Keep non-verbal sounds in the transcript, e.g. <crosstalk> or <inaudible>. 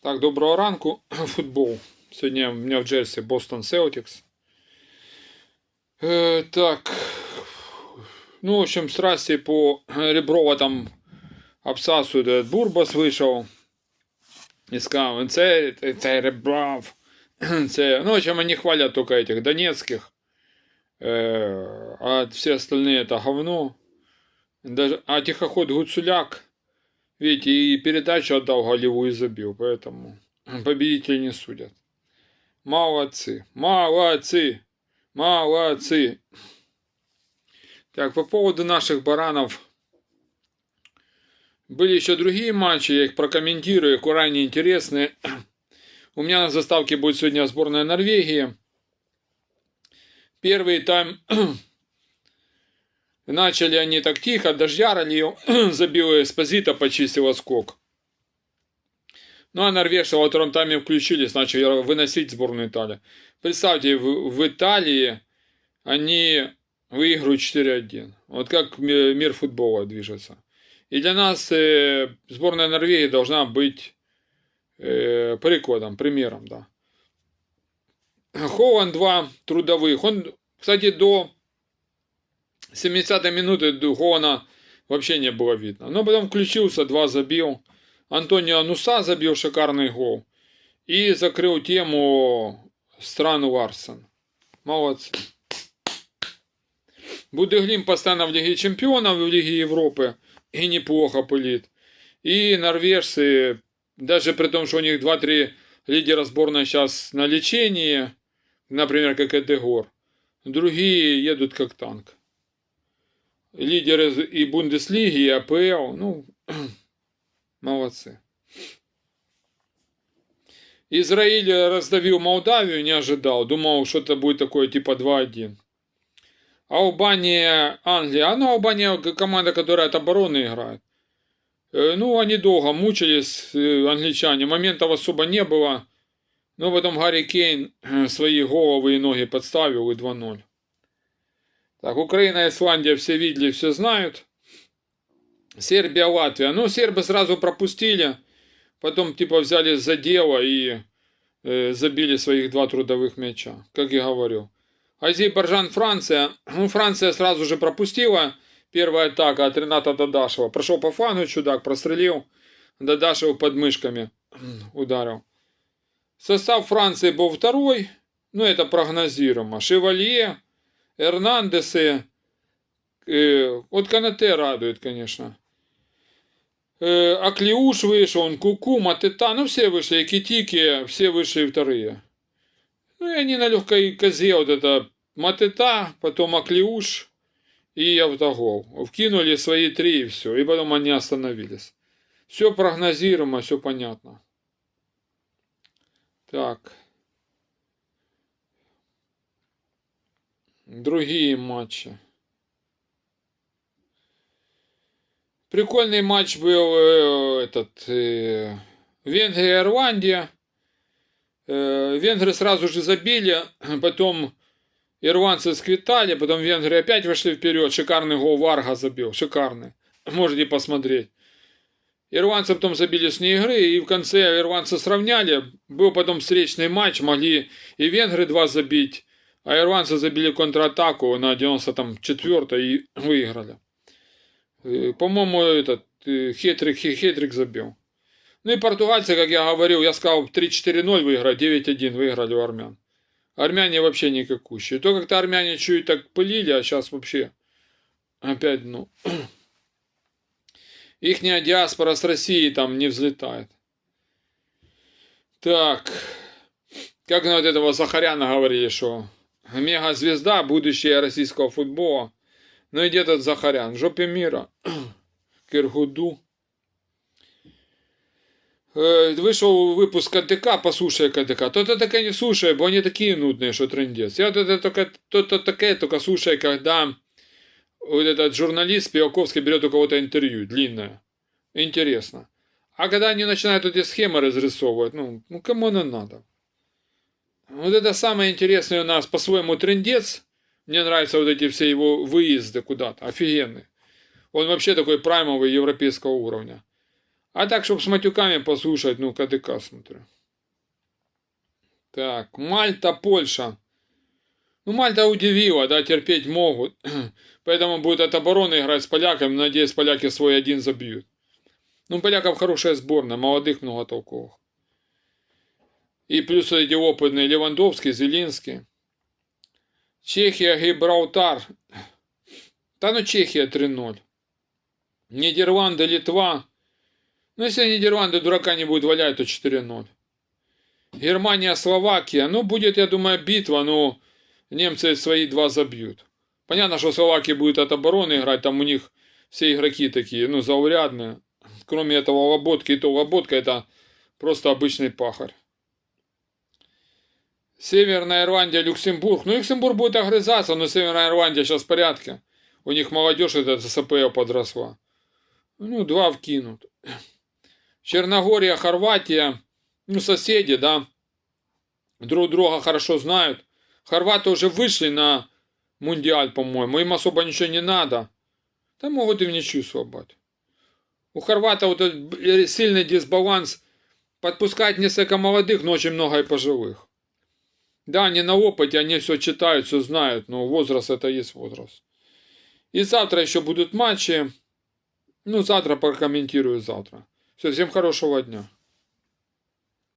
Так, доброго ранку. <clears throat> Футбол. Сьогодні у мене в Джерсі Бостон Селтикс. Е, так. Ну, в общем, страсті по <clears throat> Реброва там абсасу де Бурбас вийшов. І сказав, це, це Ребров. <clears throat> Це, ну, в общем, они хвалят только этих донецких. Э, а все остальные это говно. Даже, а тихоход Гуцуляк, видите, и передачу отдал голевую и забил, поэтому <clears throat> победители не судят. Молодцы, молодцы, молодцы. Так, по поводу наших баранов. Были еще другие матчи, я их прокомментирую, крайне интересные. <clears throat> У меня на заставке будет сегодня сборная Норвегии. Первый тайм <clears throat> начали они так тихо, дождя ролил, <clears throat> забил Эспозита, почистил скок. Ну а норвежцы во втором тайме включились, начали выносить сборную Италии. Представьте, в, в Италии они выигрывают 4-1. Вот как мир футбола движется. И для нас э, сборная Норвегии должна быть э, прикладом, примером, да. Холланд 2 трудовых. Он, кстати, до 70-й минуты Холлана вообще не было видно. Но потом включился, два забил. Антонио Нуса забил шикарный гол. И закрыл тему стран Ларсен. Молодцы. Будеглим постоянно в Лиге Чемпионов, в Лиге Европы. И неплохо пылит. И норвежцы даже при том, что у них 2-3 лидера сборной сейчас на лечении, например, как Эдегор, другие едут как танк. Лидеры и Бундеслиги, и АПЛ, ну, <clears throat> молодцы. Израиль раздавил Молдавию, не ожидал. Думал, что это будет такое типа 2-1. Албания, Англия. А ну, Албания команда, которая от обороны играет. Ну, они долго мучились, англичане. Моментов особо не было. Но потом Гарри Кейн свои головы и ноги подставил и 2-0. Так, Украина, Исландия все видели, все знают. Сербия, Латвия. Ну, сербы сразу пропустили. Потом, типа, взяли за дело и э, забили своих два трудовых мяча, как я говорил. Азербайджан, Франция. Ну, Франция сразу же пропустила. Первая атака от Рената Дадашева. Прошел по флангу чудак, прострелил. Дадашев под мышками <clears throat> ударил. Состав Франции был второй. Ну, это прогнозируемо. Шевалье, Эрнандесы. Э, вот Канате радует, конечно. Э, Аклиуш вышел, он Куку, Матета. Ну, все вышли. Китики, все вышли вторые. Ну, и они на легкой козе вот это Матета, потом Аклиуш и Автогол. Вкинули свои три и все. И потом они остановились. Все прогнозируемо, все понятно. Так. Другие матчи. Прикольный матч был э, этот э, Венгрия-Ирландия. Э, венгры сразу же забили, <clears throat> потом Ирландцы сквитали, потом венгры опять вышли вперед. Шикарный гол Варга забил. Шикарный. <clears throat> Можете посмотреть. Ирландцы потом забили с ней игры, и в конце ирландцы сравняли. Был потом встречный матч, могли и венгры два забить, а ирландцы забили контратаку на 94 и выиграли. Э, по-моему, этот э, Хетрик, Хетрик забил. Ну и португальцы, как я говорил, я сказал 3-4-0 выиграть, 9-1 выиграли у армян. Армяне вообще никакущие. То как-то армяне чуть так пылили, а сейчас вообще опять, ну... <clears throat> Ихняя диаспора с России там не взлетает. Так. Как на вот этого Сахаряна говорили, что мега-звезда, будущее российского футбола. Ну и где тот Захарян? Жопе мира. <clears throat> Киргуду. Э, вышел выпуск КТК, послушай КТК. То-то таке не слушай, бо они такие нудные, что трендец. Я то-то только, то-то такое только слушай, когда вот этот журналист Пиаковский берет у кого-то интервью, длинное. Интересно. А когда они начинают эти схемы разрисовывать, ну, ну кому оно надо? Вот это самое интересное у нас, по-своему, трендец. Мне нравятся вот эти все его выезды куда-то, офигенные. Он вообще такой праймовый европейского уровня. А так, чтобы с матюками послушать, ну, КДК смотрю. Так, Мальта, Польша. Ну, Мальта удивила, да, терпеть могут. <clears throat> Поэтому будет от обороны играть с поляками. Надеюсь, поляки свой один забьют. Ну, поляков хорошая сборная, молодых много толковых. И плюс эти опытные Левандовский, Зелинский. Чехия, Гибралтар. Да ну Чехия 3-0. Нидерланды, Литва. Ну, если Нидерланды дурака не будут валять, то 4-0. Германия, Словакия. Ну, будет, я думаю, битва, но немцы свои два забьют. Понятно, что Словакия будет от обороны играть, там у них все игроки такие, ну, заурядные. Кроме этого Лоботки, и то Лоботка это просто обычный пахарь. Северная Ирландия, Люксембург. Ну, Люксембург будет огрызаться, но Северная Ирландия сейчас в порядке. У них молодежь эта с АПЛ подросла. Ну, два вкинут. Черногория, Хорватия. Ну, соседи, да. Друг друга хорошо знают. Хорваты уже вышли на мундиаль, по-моему. Им особо ничего не надо. Там могут и в ничью слабать. У Хорвата вот этот сильный дисбаланс. Подпускать несколько молодых, но очень много и пожилых. Да, они на опыте, они все читают, все знают, но возраст это есть возраст. И завтра еще будут матчи. Ну, завтра прокомментирую завтра. Все, всем хорошего дня.